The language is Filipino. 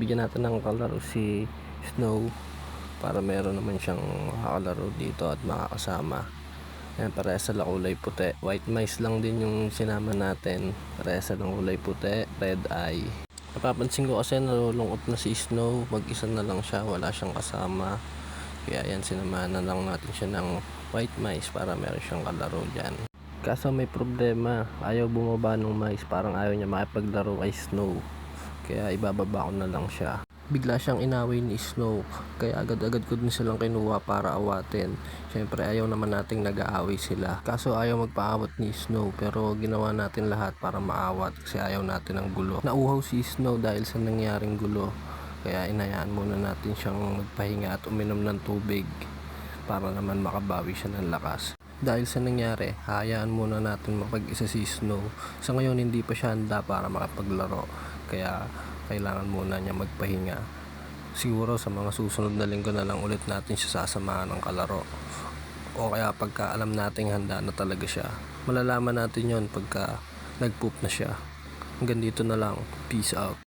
Bigyan natin ng kalaro si Snow para meron naman siyang makakalaro dito at makakasama. Ayan, parehas sa kulay puti. White mice lang din yung sinama natin. Parehas sa ng kulay puti, red eye. Napapansin ko kasi nalulungkot na si Snow. Mag-isa na lang siya, wala siyang kasama. Kaya yan, sinamahan na lang natin siya ng white mice para meron siyang kalaro dyan. Kaso may problema, ayaw bumaba ng mice, parang ayaw niya makipaglaro kay Snow. Kaya ibababa ko na lang siya. Bigla siyang inaway ni Snow, kaya agad-agad ko din silang kinuha para awatin. Siyempre ayaw naman nating nag-aaway sila. Kaso ayaw magpaawat ni Snow, pero ginawa natin lahat para maawat kasi ayaw natin ng gulo. Nauhaw si Snow dahil sa nangyaring gulo. Kaya inayaan muna natin siyang magpahinga at uminom ng tubig para naman makabawi siya ng lakas. Dahil sa nangyari, hayaan muna natin mapag-isa si Snow. Sa ngayon, hindi pa siya handa para makapaglaro. Kaya, kailangan muna niya magpahinga. Siguro sa mga susunod na linggo na lang ulit natin siya sasamahan ng kalaro. O kaya pagka alam nating handa na talaga siya. Malalaman natin yon pagka nag-poop na siya. Hanggang dito na lang. Peace out.